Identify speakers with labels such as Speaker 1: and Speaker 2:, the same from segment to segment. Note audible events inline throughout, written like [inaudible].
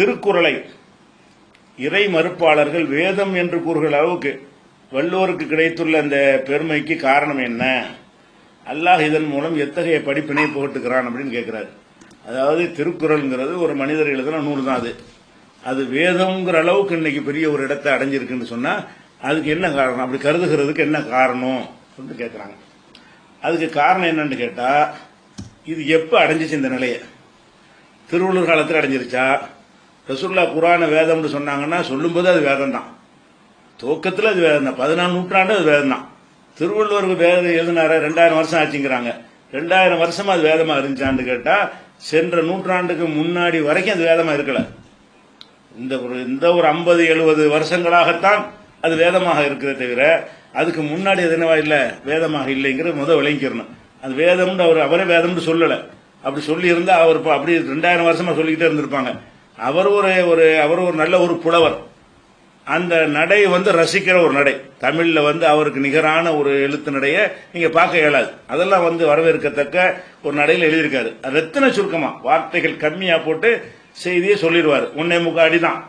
Speaker 1: திருக்குறளை. இறை மறுப்பாளர்கள் வேதம் என்று கூறுகிற அளவுக்கு வள்ளுவருக்கு கிடைத்துள்ள அந்த பெருமைக்கு காரணம் என்ன? அல்லாஹ் இதன் மூலம் எத்தகைய படிப்பினை புகட்டுக்கிறான் அப்படின்னு கேட்கிறாரு அதாவது திருக்குறள்ங்கிறது ஒரு மனிதர் எழுதின நூல் தான் அது. அது வேதம்ங்கிற அளவுக்கு இன்னைக்கு பெரிய ஒரு இடத்தை அடைஞ்சிருக்குன்னு சொன்னா அதுக்கு என்ன காரணம்? அப்படி கருதுகிறதுக்கு என்ன காரணம்? அப்படின்னு கேட்குறாங்க அதுக்கு காரணம் என்னன்னு கேட்டா இது எப்போ அடைஞ்சிச்சு இந்த நிலையை? திருவள்ளுவர் காலத்தில் அடைஞ்சிருச்சா? ரசுல்லா குரான வேதம்னு சொன்னாங்கன்னா சொல்லும்போது அது வேதம் தான் துவக்கத்தில் அது வேதம் தான் பதினாலு நூற்றாண்டு அது வேதம் தான் திருவள்ளுவருக்கு வேதம் எழுதினார ரெண்டாயிரம் வருஷம் ஆச்சுங்கிறாங்க. ரெண்டாயிரம் வருஷமா அது வேதமா இருந்துச்சான்னு கேட்டா சென்ற நூற்றாண்டுக்கு முன்னாடி வரைக்கும் அது வேதமா இருக்கல. இந்த ஒரு இந்த ஒரு ஐம்பது எழுபது வருஷங்களாகத்தான் அது வேதமாக இருக்கிறதே தவிர அதுக்கு முன்னாடி அது என்னவா இல்லை வேதமாக இல்லைங்கிறது முதல் விளங்கிக்கிறணும். அது வேதம்னு அவர் அவரே வேதம்னு சொல்லலை. அப்படி சொல்லி இருந்தா அவர் அப்படி ரெண்டாயிரம் வருஷமா சொல்லிக்கிட்டே இருந்திருப்பாங்க. அவர் ஒரு ஒரு அவர் ஒரு நல்ல ஒரு புலவர். அந்த நடை வந்து ரசிக்கிற ஒரு நடை. தமிழில் வந்து அவருக்கு நிகரான ஒரு எழுத்து நடையை நீங்கள் பார்க்க இயலாது. அதெல்லாம் வந்து வரவேற்கத்தக்க ஒரு நடையில் எழுதியிருக்காரு. ரத்தின சுருக்கமாக வார்த்தைகள் கம்மியாக போட்டு செய்தியை சொல்லிடுவார். ஒன்னே முக அடிதான்.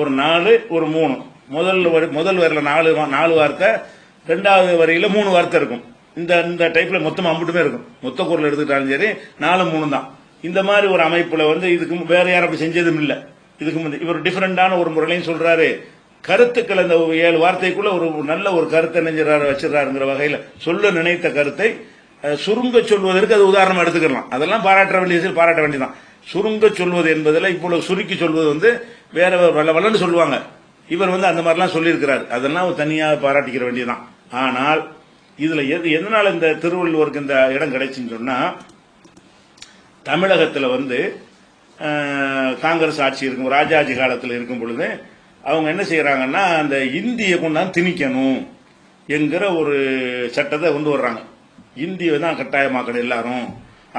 Speaker 1: ஒரு நாலு ஒரு மூணு. முதல் முதல் வரையில் நாலு நாலு வார்த்தை ரெண்டாவது வரையில் மூணு வார்த்தை இருக்கும். இந்த இந்த டைப்பில் மொத்தம் அம்புட்டுமே இருக்கும். மொத்த குரல் எடுத்துக்கிட்டாலும் சரி நாலு மூணு தான் இந்த மாதிரி ஒரு அமைப்புல வந்து இதுக்கு வேற யாரும் அப்படி செஞ்சதும் இல்ல. இதுக்கு முந்தி இவர் டிஃபரெண்டான ஒரு முறையிலையும் சொல்றாரு. கருத்துக்கள் அந்த ஏழு வார்த்தைக்குள்ள ஒரு நல்ல ஒரு கருத்தை நெஞ்சிறாரு வச்சிடறாருங்கிற வகையில சொல்ல நினைத்த கருத்தை சுருங்க சொல்வதற்கு அது உதாரணம் எடுத்துக்கலாம். அதெல்லாம் பாராட்ட வேண்டியது பாராட்ட வேண்டியதான் சுருங்க சொல்வது என்பதில் இவ்வளவு சுருக்கி சொல்வது வந்து வேற வல்ல வல்லன்னு சொல்லுவாங்க. இவர் வந்து அந்த மாதிரிலாம் சொல்லியிருக்கிறார். அதெல்லாம் தனியாக பாராட்டிக்கிற வேண்டியதுதான். ஆனால் இதுல எது எதனால இந்த திருவள்ளுவருக்கு இந்த இடம் கிடைச்சுன்னு சொன்னா தமிழகத்தில் வந்து காங்கிரஸ் ஆட்சி இருக்கும் ராஜாஜி காலத்தில் இருக்கும் பொழுது அவங்க என்ன செய்யறாங்கன்னா அந்த இந்தியை கொண்டாந்து திணிக்கணும் என்கிற ஒரு சட்டத்தை கொண்டு வர்றாங்க. இந்தியை தான் கட்டாயமாக்கணும் எல்லாரும்.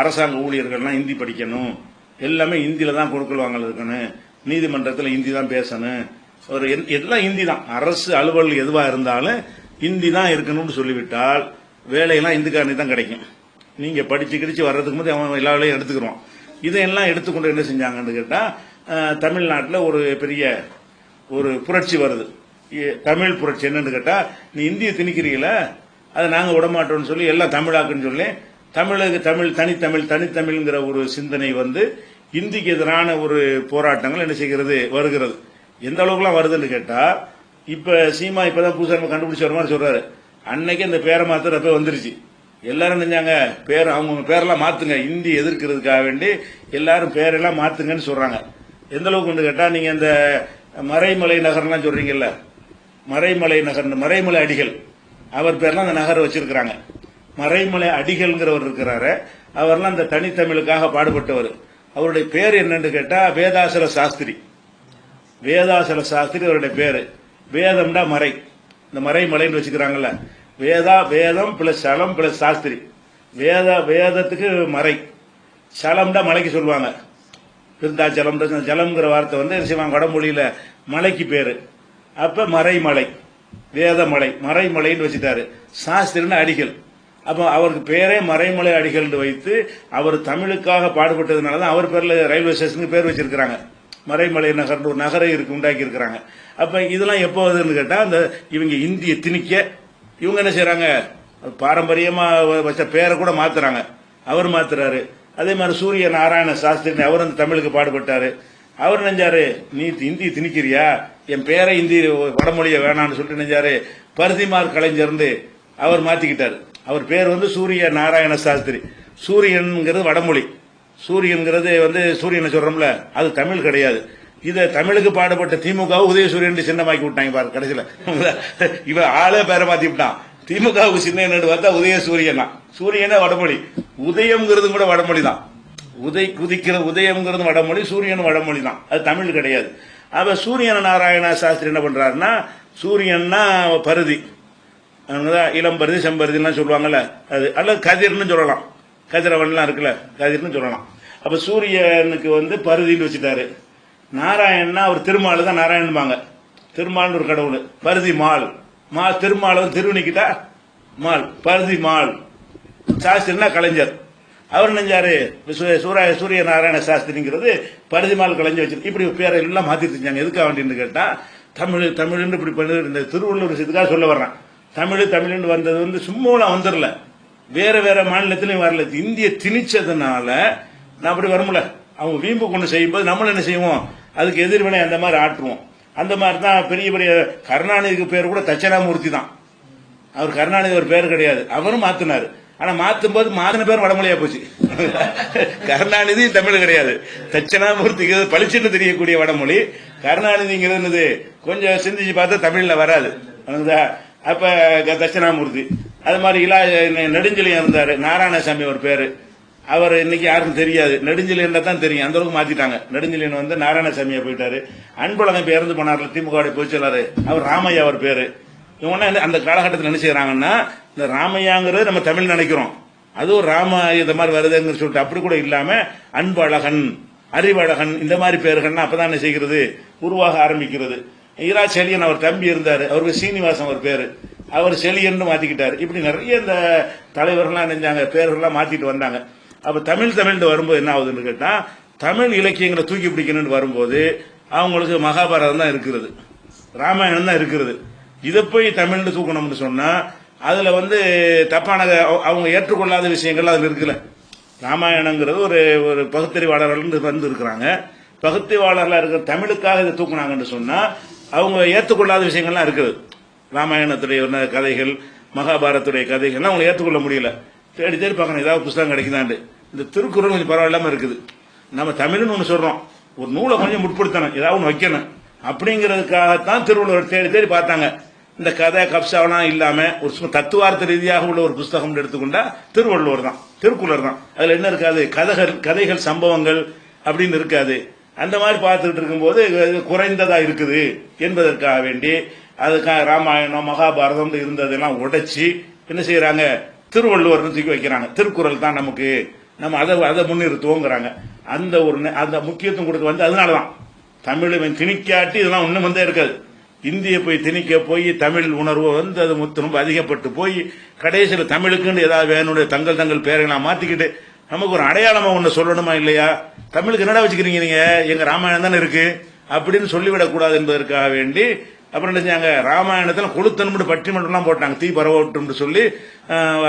Speaker 1: அரசாங்க ஊழியர்கள்லாம் இந்தி படிக்கணும். எல்லாமே இந்தியில தான் கொடுக்கல் வாங்கல் இருக்கணும். நீதிமன்றத்தில் இந்தி தான் பேசணும். ஒரு எல்லாம் இந்தி தான். அரசு அலுவல் எதுவாக இருந்தாலும் இந்தி தான் இருக்கணும்னு சொல்லிவிட்டால் வேலையெல்லாம் இந்துக்காரனே தான் கிடைக்கும். நீங்க படிச்சு கிடிச்சு வர்றதுக்கு முதல் அவன் எல்லா வேலையும் எடுத்துக்கிறோம். இதையெல்லாம் எடுத்துக்கொண்டு என்ன செஞ்சாங்கன்னு கேட்டா தமிழ்நாட்டில் ஒரு பெரிய ஒரு புரட்சி வருது. தமிழ் புரட்சி என்னன்னு கேட்டா நீ இந்திய திணிக்கிறீங்கள அதை நாங்க விடமாட்டோம்னு சொல்லி எல்லாம் தமிழாக்குன்னு சொல்லி தமிழுக்கு தமிழ் தனித்தமிழ் தனித்தமிழ்ங்கிற ஒரு சிந்தனை வந்து இந்திக்கு எதிரான ஒரு போராட்டங்கள் என்ன செய்கிறது வருகிறது. எந்த அளவுக்குலாம் வருதுன்னு கேட்டா இப்ப சீமா இப்பதான் புதுசாக நம்ம கண்டுபிடிச்ச வர மாதிரி சொல்றாரு. அன்னைக்கு அந்த பேரை மாத்திரப்ப வந்துருச்சு? எல்லாரும் நினைஞ்சாங்க பேர் அவங்க பேரெல்லாம் மாத்துங்க இந்தி எதிர்க்கிறதுக்காக வேண்டி எல்லாரும் பேரெல்லாம் மாத்துங்கன்னு சொல்றாங்க. எந்த அளவுக்கு கேட்டா நீங்க இந்த மறைமலை நகர்லாம் சொல்றீங்கல்ல? மறைமலை நகர் மறைமலை அடிகள். அவர் பேர்லாம் அந்த நகரை வச்சிருக்கிறாங்க. மறைமலை அடிகள்ங்கிறவர் இருக்கிறாரு. அவர்லாம் அந்த தனித்தமிழுக்காக பாடுபட்டவர். அவருடைய பேர் என்னன்னு கேட்டா வேதாசல சாஸ்திரி. வேதாசல சாஸ்திரி அவருடைய பேரு. வேதம்டா மறை. இந்த மறைமலைன்னு வச்சுக்கிறாங்கல்ல. வேதா வேதம் பிளஸ் சலம் பிளஸ் சாஸ்திரி. வேத வேதத்துக்கு மறை. சலம்டா மலைக்கு சொல்லுவாங்க. விருந்தாச்சலம் ஜலம்ங்கிற வார்த்தை வந்து என்ன செய்வாங்க? மலைக்கு பேர். அப்போ மறைமலை வேதமலை மறைமலைன்னு வச்சுட்டாரு. சாஸ்திரின்னு அடிகள். அப்போ அவருக்கு பேரே மறைமலை அடிகள்னு வைத்து அவர் தமிழுக்காக பாடுபட்டதுனால தான் அவர் பேரில் ரயில்வே ஸ்டேஷனுக்கு பேர் வச்சிருக்கிறாங்க. மறைமலை நகர்னு ஒரு நகரை இருக்கு உண்டாக்கி இருக்கிறாங்க அப்போ இதெல்லாம் எப்போ வருதுன்னு கேட்டால் அந்த இவங்க இந்திய திணிக்க இவங்க என்ன செய்யறாங்க பாரம்பரியமா வச்ச பேரை கூட மாத்துறாங்க. அவர் மாத்துறாரு. அதே மாதிரி சூரிய நாராயண சாஸ்திரி அவர் அந்த தமிழுக்கு பாடுபட்டாரு. அவர் நினைஞ்சாரு நீ இந்தி திணிக்கிறியா? என் பேரை இந்தி வடமொழிய வேணாம்னு சொல்லிட்டு நினைஞ்சாரு. பருத்திமார் கலைஞர்ந்து அவர் மாத்திக்கிட்டாரு. அவர் பேர் வந்து சூரிய நாராயண சாஸ்திரி. சூரியன்கிறது வடமொழி. சூரியன்கிறது வந்து சூரியனை சொல்றோம்ல அது தமிழ் கிடையாது. இதை தமிழுக்கு பாடுபட்ட திமுக உதயசூரியன் சின்னமாக்கி விட்டாங்க பாரு கடைசியில. [laughs] இவன் ஆளே பேரை மாத்தி விட்டான். திமுகவுக்கு சின்ன என்னன்னு பார்த்தா உதயசூரியன் தான் சூரியனே வடமொழி. உதயம்ங்கிறது கூட வடமொழி தான். உதய் குதிக்கிற உதயம்ங்கிறது வடமொழி சூரியன் வடமொழி தான். அது தமிழ் கிடையாது. அப்ப சூரியன் நாராயண சாஸ்திரி என்ன பண்றாருன்னா சூரியன்னா பருதி. இளம் பருதி செம்பருதிலாம் சொல்லுவாங்கல்ல அது. அல்லது கதிர்னு சொல்லலாம். கதிரவன்லாம் இருக்குல்ல கதிர்னு சொல்லலாம். அப்ப சூரியனுக்கு வந்து பருதின்னு வச்சுட்டாரு. நாராயணன்னா அவர் திருமால் தான் நாராயணன்பாங்க. திருமால்னு ஒரு கடவுள். பருதி மால். மா திருமால் திருவணிக்கிட்டா? மால். பருதி மால். சாஸ்திரினா கலைஞர். அவர் நெஞ்சாரு? சூரிய சூரிய நாராயண சாஸ்திரிங்கிறது பரிதிமால் கலைஞ்சு வச்சிருக்கு இப்படி பேரை எல்லாம் மாத்தி செஞ்சாங்க எதுக்காக வேண்டின்னு கேட்டா தமிழ் தமிழ்னு இப்படி பண்ணி இந்த திருவள்ளுவர் இதுக்காக சொல்ல வர்றேன். தமிழ் தமிழ்னு வந்தது வந்து சும்மா வந்துடல வேற வேற மாநிலத்திலையும் வரல. இந்திய திணிச்சதுனால நான் அப்படி வரும்ல. அவங்க வீம்பு கொண்டு செய்யும்போது நம்மளும் என்ன செய்வோம்? அதுக்கு எதிர்வினை அந்த மாதிரி ஆற்றுவோம். அந்த மாதிரி தான் பெரிய பெரிய கருணாநிதிக்கு பேர் கூட தட்சணாமூர்த்தி தான். அவர் கருணாநிதி ஒரு பேர் கிடையாது. அவரும் மாத்தினாரு. ஆனா மாத்தும் போது மாத்தின பேர் வடமொழியா போச்சு. [laughs] கருணாநிதி தமிழ் கிடையாது. தட்சணாமூர்த்திக்கு பளிச்சுன்னு தெரியக்கூடிய வடமொழி. கருணாநிதிங்கிறது என்னது? கொஞ்சம் சிந்திச்சு பார்த்தா தமிழ்ல வராது. அப்ப க- தட்சிணாமூர்த்தி. அது மாதிரி இலா நெடுஞ்செழியன் இருந்தாரு. நாராயணசாமி ஒரு பேரு. அவர் இன்னைக்கு யாருக்கும் தெரியாது. நெடுஞ்செழியன் தான் தெரியும். அந்த அளவுக்கு மாத்திட்டாங்க. நெடுஞ்செலியன் வந்து நாராயணசாமியா போயிட்டாரு. அன்பழகன் இப்ப இறந்து போனார்ல திமுக பொதுச்செயலாளர் அவர் ராமையா அவர் பேரு. இவங்க அந்த காலகட்டத்தில் என்ன செய்யறாங்கன்னா இந்த ராமையாங்கிறது நம்ம தமிழ் நினைக்கிறோம். அதுவும் ராம இந்த மாதிரி வருதுங்கிற சொல்லிட்டு அப்படி கூட இல்லாம அன்பழகன் அறிவழகன் இந்த மாதிரி பேர்கள்னா அப்பதான் என்ன செய்கிறது? உருவாக ஆரம்பிக்கிறது. ஈரா செலியன் அவர் தம்பி இருந்தாரு. அவருக்கு சீனிவாசன் அவர் பேரு. அவர் செலியன்னு மாத்திக்கிட்டாரு. இப்படி நிறைய இந்த தலைவர்கள்லாம் நினைஞ்சாங்க பேர்கள்லாம் மாத்திட்டு வந்தாங்க. அப்ப தமிழ் தமிழ்னு வரும்போது என்ன ஆகுதுன்னு கேட்டா தமிழ் இலக்கியங்களை தூக்கி பிடிக்கணும்னு வரும்போது அவங்களுக்கு மகாபாரதம் தான் இருக்கிறது. ராமாயணம் தான் இருக்கிறது. இதை போய் தமிழ்னு தூக்கணும்னு சொன்னா அதுல வந்து தப்பான அவ- அவங்க ஏற்றுக்கொள்ளாத விஷயங்கள் அதுல இருக்கல ராமாயணங்கிறது ஒரு ஒரு பகுத்தறிவாளர்கள் வந்து இருக்கிறாங்க. பகுத்தறிவாளர்களா இருக்கிற தமிழுக்காக இதை தூக்குனாங்கன்னு சொன்னா அவங்க ஏற்றுக்கொள்ளாத விஷயங்கள்லாம் இருக்குது. ராமாயணத்துடைய கதைகள் மகாபாரத்துடைய கதைகள்லாம் அவங்க ஏற்றுக்கொள்ள முடியல. தேடி தேடி பார்க்கணும். ஏதாவது புத்தகம் கிடைக்குதாண்டு இந்த திருக்குறள் கொஞ்சம் பரவாயில்லாம இருக்குது. நம்ம தமிழ்னு ஒன்று சொல்றோம். ஒரு நூலை கொஞ்சம் முற்படுத்தணும். ஏதாவது ஒன்று வைக்கணும். அப்படிங்கிறதுக்காகத்தான் திருவள்ளுவர் தேடி தேடி பார்த்தாங்க. இந்த கதை கப்சாவெல்லாம் இல்லாம ஒரு சும்மா தத்துவார்த்த ரீதியாக உள்ள ஒரு புஸ்தகம் எடுத்துக்கொண்டா திருவள்ளுவர் தான் திருக்குறள் தான். அதுல என்ன இருக்காது? கதைகள் கதைகள் சம்பவங்கள் அப்படின்னு இருக்காது. அந்த மாதிரி பார்த்துக்கிட்டு இருக்கும்போது குறைந்ததா இருக்குது என்பதற்காக வேண்டி அதுக்காக ராமாயணம் மகாபாரதம் இருந்ததெல்லாம் உடைச்சி என்ன செய்யறாங்க? திருவள்ளுவர் தூக்கி வைக்கிறாங்க. திருக்குறள் தான் நமக்கு நம்ம அதை அதை முன்னிறுத்துவோங்கிறாங்க. அந்த ஒரு அந்த முக்கியத்துவம் கொடுக்க வந்து அதனாலதான். தமிழ் இவன் திணிக்காட்டி இதெல்லாம் ஒன்றும் வந்தே இருக்காது. இந்திய போய் திணிக்க போய் தமிழ் உணர்வு வந்து அது முத்து ரொம்ப அதிகப்பட்டு போய் கடைசியில் தமிழுக்குன்னு ஏதாவது வேணுடைய தங்கள் தங்கள் பேரை மாற்றிக்கிட்டு நமக்கு ஒரு அடையாளமாக ஒன்று சொல்லணுமா இல்லையா? தமிழுக்கு என்னடா வச்சுக்கிறீங்க நீங்கள் எங்கள் ராமாயணம் தானே இருக்குது அப்படின்னு சொல்லிவிடக்கூடாது என்பதற்காக வேண்டி அப்புறம் என்ன செஞ்சாங்க? ராமாயணத்தில் கொளுத்தனும்னு பட்டிமன்றம்லாம் போட்டாங்க. தீ பரவட்டும்னு சொல்லி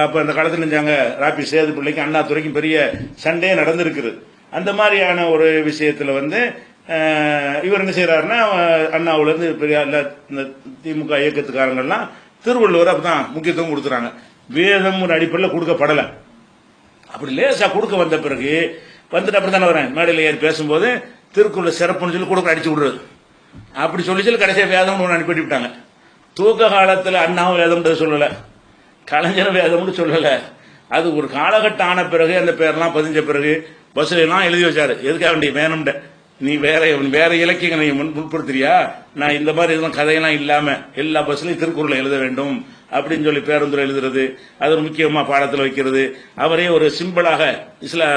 Speaker 1: அப்போ அந்த காலத்தில் செஞ்சாங்க? ராபி சேது பிள்ளைக்கும் அண்ணாதுரைக்கும் பெரிய சண்டையே நடந்திருக்குது. அந்த மாதிரியான ஒரு விஷயத்தில் வந்து இவர் என்ன செய்கிறாருன்னா அண்ணாவிலேருந்து பெரிய எல்லா இந்த திமுக இயக்கத்துக்காரங்கள்லாம் திருவள்ளுவர் அப்பதான் முக்கியத்துவம் கொடுக்குறாங்க வேதம் ஒரு அடிப்படையில் கொடுக்கப்படலை. அப்படி லேசாக கொடுக்க வந்த பிறகு வந்துட்டு அப்படி தானே வரேன். மேடையில் ஏறி பேசும்போது திருக்குறள் சிறப்புன்னு சொல்லி கொடுக்க அடிச்சு விடுறது. அப்படி சொல்லி சொல்லி கடைசியா வேதம்னு ஒன்று அனுப்பிட்டு விட்டாங்க தூக்க காலத்துல அண்ணாவும் வேதம்ன்றது சொல்லல. கலைஞர் வேதம்னு சொல்லல. அது ஒரு காலகட்டம் ஆன பிறகு அந்த பேர்லாம் பதிஞ்ச பிறகு பஸ்ல எல்லாம் எழுதி வச்சாரு. எதுக்காக வேண்டிய வேணும்ட நீ வேற வேற இலக்கியங்களை முன்படுத்துறியா முன் முற்படுத்துறியா? நான் இந்த மாதிரி இதெல்லாம் கதையெல்லாம் இல்லாம எல்லா பஸ்லயும் திருக்குறளை எழுத வேண்டும் அப்படின்னு சொல்லி பேருந்துல எழுதுறது அது ஒரு முக்கியமா பாடத்துல வைக்கிறது. அவரே ஒரு சிம்பிளாக இஸ்லா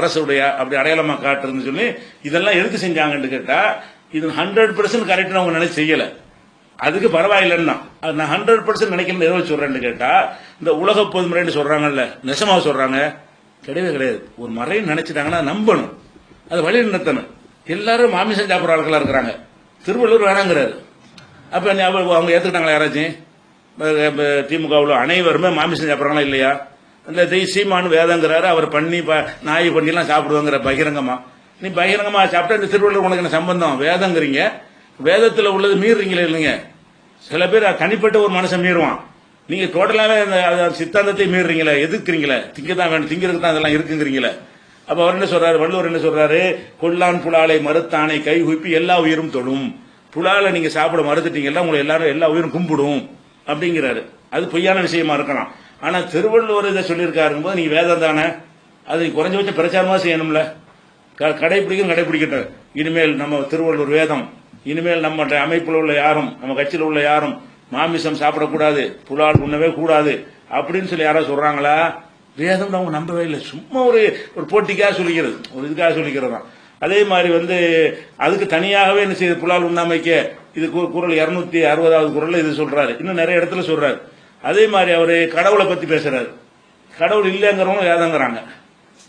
Speaker 1: அரசுடைய அப்படி அடையாளமா காட்டுறதுன்னு சொல்லி இதெல்லாம் எதுக்கு செஞ்சாங்கன்னு கேட்டா இது ஹண்ட்ரட் பர்சன்ட் கரெக்ட்னு அவங்க நினைச்சு செய்யல. அதுக்கு பரவாயில்லைன்னா அது நான் ஹண்ட்ரட் பர்சன்ட் நினைக்கிறேன் எதாவது சொல்கிறேன்னு சொல்றேன்னு கேட்டா இந்த உலக பொதுமுறைன்னு சொல்றாங்கல்ல நெசமாக சொல்றாங்க. கிடையவே கிடையாது. ஒரு மறைன்னு நினைச்சிட்டாங்கன்னா நம்பணும். அது வழி நிறுத்தணும் எல்லாரும் மாமிசம் சாப்பிட்ற ஆட்களாக இருக்கிறாங்க. திருவள்ளுவர் வேணாங்கிறாரு. அப்ப அவங்க ஏத்துக்கிட்டாங்களா யாராச்சும்? திமுகவில் அனைவருமே மாமிசம் சாப்பிட்றாங்களா இல்லையா? இந்த தெய் சீமானு வேதங்கிறாரு அவர் பண்ணி ப- நாய் பண்ணிலாம் சாப்பிடுவாங்கிற பகிரங்கமாக நீ பகிரங்கமா சாப்பிட்டா இந்த திருவள்ளுவர் உனக்கு என்ன சம்பந்தம்? வேதங்கிறீங்க வேதத்துல உள்ளது மீறுறீங்களே இல்லைங்க. சில பேர் தனிப்பட்ட ஒரு மனுஷன் மீறுவான். நீங்க டோட்டலாவே அந்த சித்தாந்தத்தை மீறுறீங்களே எதிர்க்கிறீங்களே. திங்க தான் வேணும் திங்கிறதுக்கு தான் அதெல்லாம் இருக்குங்கிறீங்களே. அப்ப அவர் என்ன சொல்றாரு? வள்ளுவர் என்ன சொல்றாரு? கொல்லான் புலாலை மறுத்தானை கை குப்பி எல்லா உயிரும் தொடும் புலாலை நீங்க சாப்பிட மறுத்துட்டீங்கன்னா உங்களை எல்லாரும் எல்லா உயிரும் கும்பிடும் அப்படிங்கிறாரு. அது பொய்யான விஷயமா இருக்கலாம். ஆனா திருவள்ளுவர் இதை சொல்லியிருக்காருங்க போது நீங்க வேதம் தானே? அது குறைஞ்சபட்சம் பிரச்சாரமா செய்யணும்ல. கடைபிடிக்கும் கடைபிடிக்கட்டும். இனிமேல் நம்ம திருவள்ளூர் வேதம் இனிமேல் நம்ம அமைப்பில் உள்ள யாரும் நம்ம கட்சியில் உள்ள யாரும் மாமிசம் சாப்பிடக்கூடாது புலால் உண்ணவே கூடாது அப்படின்னு சொல்லி யாராவது சொல்றாங்களா? வேதம் அவங்க நம்பவே இல்லை. சும்மா ஒரு ஒரு போட்டிக்காக சொல்லிக்கிறது. ஒரு இதுக்காக சொல்லிக்கிறது தான். அதே மாதிரி வந்து அதுக்கு தனியாகவே என்ன செய்யுது? புலால் உண்ணாமைக்க இது கு- இருநூத்தி அறுபதாவது குரல்ல இது சொல்றாரு. இன்னும் நிறைய இடத்துல சொல்றாரு. அதே மாதிரி அவரு கடவுளை பத்தி பேசுறாரு. கடவுள் இல்லைங்கிறவங்க வேதங்கிறாங்க.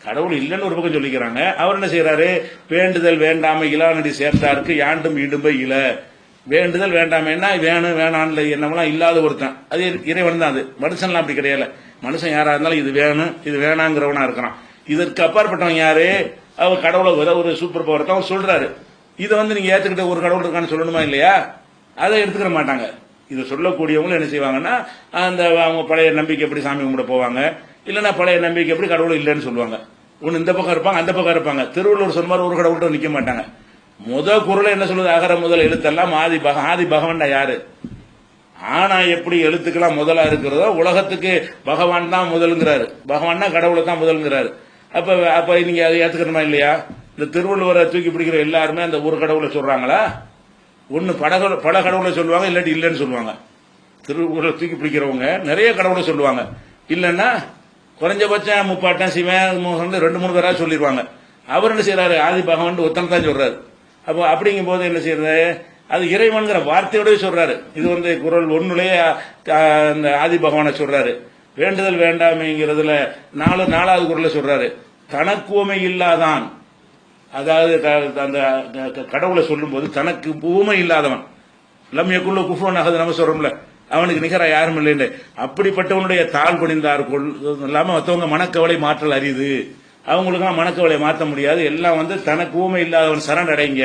Speaker 1: கடவுள் இல்லைன்னு ஒரு பக்கம் சொல்லிக்கிறாங்க. அவர் என்ன செய்யறாரு வேண்டுதல் வேண்டாம இலானடி சேர்ந்தாருக்கு யாண்டும் இடும்பை இல. வேண்டுதல் வேண்டாமேன்னா வேணும் வேணான்ல என்னமெல்லாம் இல்லாத ஒருத்தன். அது இறைவன் தான் அது. மனுஷன்லாம் அப்படி கிடையாது. மனுஷன் யாரா இருந்தாலும் இது வேணும் இது வேணாங்கிறவனா இருக்கிறான். இதற்கு அப்பாற்பட்டவன் யாரு? அவர் கடவுளை ஒரு சூப்பர் பவர் தான் சொல்றாரு. இதை வந்து நீங்க ஏத்துக்கிட்ட ஒரு கடவுள் இருக்கான்னு சொல்லணுமா இல்லையா? அதை எடுத்துக்கிற மாட்டாங்க. இதை சொல்லக்கூடியவங்களும் என்ன செய்வாங்கன்னா அந்த அவங்க பழைய நம்பிக்கை எப்படி சாமி கும்பிட போவாங்க? இல்லைன்னா பழைய நம்பிக்கை எப்படி கடவுள் இல்லைன்னு சொல்லுவாங்க. ஒன்று இந்த பக்கம் இருப்பாங்க அந்த பக்கம் இருப்பாங்க. திருவள்ளுவர் சொன்னார் ஒரு கடவுள்கிட்ட நிற்க மாட்டாங்க. முத குரலை என்ன சொல்லுது? அகர முதல் எழுத்தெல்லாம் ஆதி பக ஆதி பகவான்டா யாரு? ஆனா எப்படி எழுத்துக்கெல்லாம் முதலா இருக்கிறதோ உலகத்துக்கு பகவான் தான் முதலுங்கிறாரு. பகவான்னா கடவுளை தான் முதலுங்கிறாரு. அப்ப அப்ப நீங்க அதை ஏத்துக்கணுமா இல்லையா? இந்த திருவள்ளுவரை தூக்கி பிடிக்கிற எல்லாருமே அந்த ஒரு கடவுளை சொல்றாங்களா? ஒன்னு பல பட பல கடவுளை சொல்லுவாங்க இல்லாட்டி இல்லைன்னு சொல்லுவாங்க. திருவள்ளுவரை தூக்கி பிடிக்கிறவங்க நிறைய கடவுளை சொல்லுவாங்க. இல்லைன்னா குறைஞ்சபட்சம் முப்பாட்டம் சிவன் மோகன் ரெண்டு மூணு பேராக சொல்லிடுவாங்க அவர் என்ன செய்யறாரு ஆதி பகவான் ஒத்தனை தான் சொல்றாரு. அப்போ அப்படிங்கும் போது என்ன செய்யறது? அது இறைவன்கிற வார்த்தையோடய சொல்றாரு. இது வந்து குரல் ஒன்றுலேயே அந்த ஆதி பகவானை சொல்றாரு. வேண்டுதல் வேண்டாமைங்கிறதுல நாலு நாலாவது குரல்ல சொல்றாரு. தனக்குவமை இல்லாதான். அதாவது அந்த க- கடவுளை சொல்லும்போது தனக்கு பூமை இல்லாதவன். லம்யக்குள்ள குஃபோன் ஆகுது நம்ம சொல்றோம்ல. அவனுக்கு நிகர யாரும் இல்லைன்னு அப்படிப்பட்டவனுடைய தாழ் பணிந்தார் கொள் இல்லாம மற்றவங்க மனக்கவலை மாற்றல் அரிது. அவங்களுக்கெல்லாம் மனக்கவலை மாற்ற முடியாது. எல்லாம் வந்து தனக்கு ஊமை இல்லாதவன் சரணடைங்க.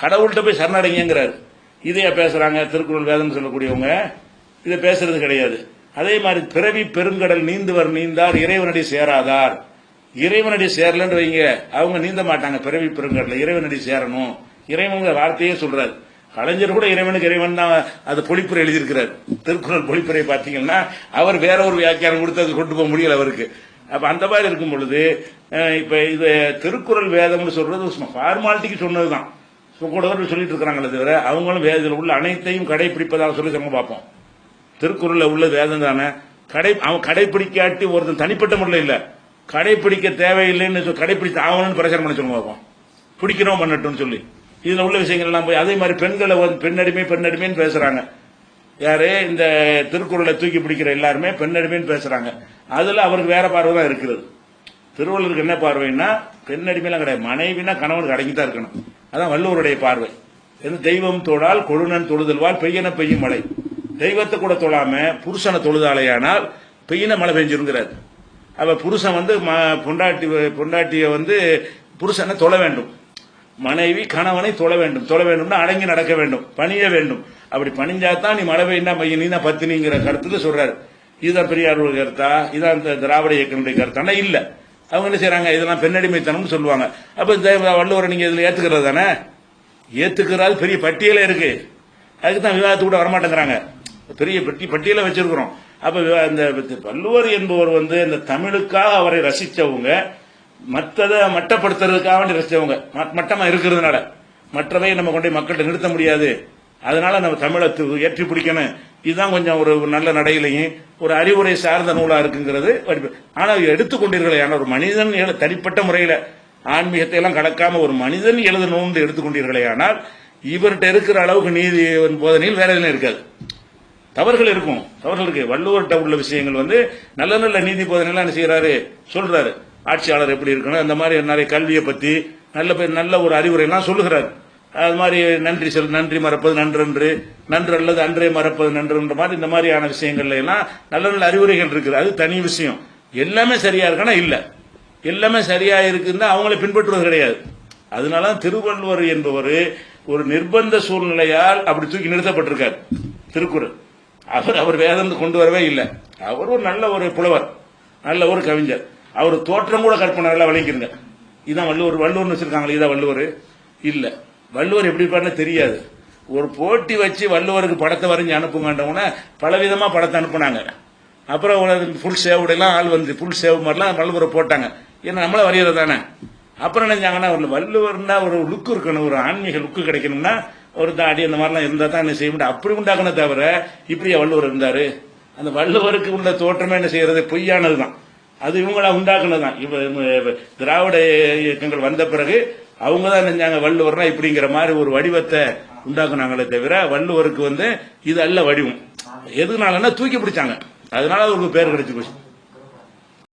Speaker 1: கடவுள்கிட்ட போய் சரணடைங்கிறாரு இதையா பேசுறாங்க? திருக்குறள் வேதம் சொல்லக்கூடியவங்க. இதை பேசுறது கிடையாது. அதே மாதிரி பிறவி பெருங்கடல் நீந்துவர் நீந்தார் இறைவனடி சேராதார். இறைவனடி சேரலன்னு வைங்க. அவங்க நீந்த மாட்டாங்க. பிறவி பெருங்கடல இறைவனடி சேரணும். இறைவனுங்கிற வார்த்தையே சொல்றாரு. கலைஞர் கூட இறைவனுக்கு இறைவன் தான் அது பொழிப்புரை எழுதியிருக்கிறார். திருக்குறள் பொழிப்புரை பார்த்தீங்கன்னா அவர் வேற ஒரு வியாக்கியானம் கொடுத்து அது கொண்டு போக முடியல அவருக்கு. அப்ப அந்த மாதிரி இருக்கும் பொழுது இப்போ இப்ப இது திருக்குறள் வேதம்னு சொல்றது ஃபார்மாலிட்டிக்கு சொன்னதுதான். தான் கூட சொல்லிட்டு இருக்கிறாங்களே தவிர அவங்களும் வேதத்தில் உள்ள அனைத்தையும் கடைபிடிப்பதாக சொல்லி நம்ம பார்ப்போம். திருக்குறளில் உள்ள வேதம் தானே? கடை அவன் கடைபிடிக்காட்டி ஒருத்தன் தனிப்பட்ட முறையில் இல்லை. கடைபிடிக்க தேவையில்லைன்னு கடைபிடித்து ஆகணும்னு பிரச்சாரம் பண்ண சொல்லுங்க பார்ப்போம். பிடிக்கிறோம் பண்ணட்டும்னு சொல்லி. இதுல உள்ள விஷயங்கள் எல்லாம் போய் அதே மாதிரி பெண்களை வந்து பெண்ணடிமை பெண்ணடிமைன்னு பேசுறாங்க. யாரு? இந்த திருக்குறளை தூக்கி பிடிக்கிற எல்லாருமே பெண்ணடிமைன்னு பேசுறாங்க. அதுல அவருக்கு வேற பார்வை தான் இருக்கிறது திருவள்ளுவருக்கு என்ன பார்வைன்னா பெண்ணடிமைலாம் கிடையாது. மனைவினா கணவனுக்கு அடங்கி தான் இருக்கணும். அதான் வள்ளுவருடைய பார்வை. எது தெய்வம் தொழால் கொழுநன் தொழுதல்வால் பெய்யன பெய்யும் மழை. தெய்வத்தை கூட தொழாம புருஷனை தொழுதாலையானால் பெய்யன மழை பெஞ்சிருங்கிறார். அவ புருஷன் வந்து ம- பொண்டாட்டி பொண்டாட்டிய வந்து புருஷனை தொழ வேண்டும். மனைவி கணவனை தொழ வேண்டும். தொழ வேண்டும்னா அடங்கி நடக்க வேண்டும். பணிய வேண்டும். அப்படி பணிஞ்சாதான் நீ மழை பெய்யா பையன் நீ தான் பத்தினிங்கிற கருத்துல சொல்றாரு. இதுதான் பெரியாரோட கருத்தா? இதான் இந்த திராவிட இயக்கனுடைய கருத்தானா இல்ல. அவங்க என்ன செய்யறாங்க இதெல்லாம் பெண்ணடிமைத்தனம்னு சொல்லுவாங்க. அப்ப வள்ளுவரை நீங்க இதுல ஏத்துக்கிறது தானே? ஏத்துக்கிறாது பெரிய பட்டியலே இருக்கு. அதுக்கு தான் விவாதத்துக்கு கூட வரமாட்டேங்கிறாங்க. பெரிய பட்டி பட்டியலை வச்சிருக்கிறோம். அப்ப விவா- இந்த வள்ளுவர் என்பவர் வந்து இந்த தமிழுக்காக அவரை ரசிச்சவங்க. மற்றதை மட்டப்படுத்துறதுக்காக வேண்டி ரசிச்சவங்க ம- இருக்கிறதுனால. மற்றவை நம்ம கொண்டு போய் மக்கள்கிட்ட நிறுத்த முடியாது. அதனால நம்ம தமிழை ஏற்றி பிடிக்கணும். இதுதான் கொஞ்சம் ஒரு நல்ல நடையிலையும் ஒரு அறிவுரை சார்ந்த நூலாக இருக்குங்கிறது ஆனால் ஆனா எடுத்துக்கொண்டீர்களே ஆனால் ஒரு மனிதன் எழு- தனிப்பட்ட முறையில் ஆன்மீகத்தை எல்லாம் கடக்காம ஒரு மனிதன் எழுதணும்னு எடுத்துக்கொண்டீர்களே ஆனால் இவர்கிட்ட இருக்கிற அளவுக்கு நீதி போதனையில் வேற எதுவும் இருக்காது. தவறுகள் இருக்கும். தவறுகள் இருக்கு. வள்ளுவர்கிட்ட உள்ள விஷயங்கள் வந்து நல்ல நல்ல நீதி போதனையெல்லாம் என்ன செய்யறாரு சொல்றாரு. ஆட்சியாளர் எப்படி இருக்கணும் அந்த மாதிரி நிறைய கல்வியை பற்றி நல்ல பேர் நல்ல ஒரு அறிவுரைலாம் சொல்லுகிறார். அது மாதிரி நன்றி சொல் நன்றி மறப்பது நன்றன்று நன்று அல்லது அன்றே மறப்பது நன்றுன்ற மாதிரி இந்த மாதிரியான விஷயங்கள்ல எல்லாம் நல்ல நல்ல அறிவுரைகள் இருக்குது. அது தனி விஷயம். எல்லாமே சரியா இருக்கானா இல்ல. எல்லாமே சரியா இருக்குன்னா அவங்கள பின்பற்றுவது கிடையாது. அதனால திருவள்ளுவர் என்பவர் ஒரு நிர்பந்த சூழ்நிலையால் அப்படி தூக்கி நிறுத்தப்பட்டிருக்கார். திருக்குறள். அவர் அவர் வேதம் கொண்டு வரவே இல்லை. அவர் ஒரு நல்ல ஒரு புலவர். நல்ல ஒரு கவிஞர். அவர் தோற்றம் கூட கற்பனை விளங்கிருங்க இதான் வள்ளுவர் வள்ளுவர்னு வச்சிருக்காங்களே இதான் வள்ளுவர். இல்லை. வள்ளுவர் எப்படி இருப்பாருன்னு தெரியாது. ஒரு போட்டி வச்சு வள்ளுவருக்கு படத்தை வரைஞ்சி அனுப்புங்கன்றவன பலவிதமாக படத்தை அனுப்புனாங்க. அப்புறம் ஃபுல் சேவுடையெல்லாம் ஆள் வந்து ஃபுல் சேவ் மாதிரிலாம் வள்ளுவரை போட்டாங்க. ஏன்னா நம்மள வரைகிறது தானே. அப்புறம் நினைச்சாங்கன்னா ஒரு வள்ளுவர்னா ஒரு லுக்கு இருக்கணும் ஒரு ஆன்மீக லுக்கு கிடைக்கணும்னா ஒரு தாடி அந்த மாதிரிலாம் இருந்தால் தான் என்ன செய்ய முடியும். அப்படி உண்டாக்கணும் தவிர இப்படியா வள்ளுவர் இருந்தார்? அந்த வள்ளுவருக்கு உள்ள தோற்றமே என்ன செய்யறது? பொய்யானது தான் அது இவங்களா உண்டாக்குனது தான். திராவிட இயக்கங்கள் வந்த பிறகு அவங்க தான் நினைஞ்சாங்க வள்ளுவர்னா இப்படிங்கிற மாதிரி ஒரு வடிவத்தை உண்டாக்குனாங்களே தவிர வள்ளுவருக்கு வந்து இது அல்ல வடிவம். எதுனாலன்னா தூக்கி பிடிச்சாங்க. அதனால அவருக்கு பேர் கிடைச்சி போச்சு.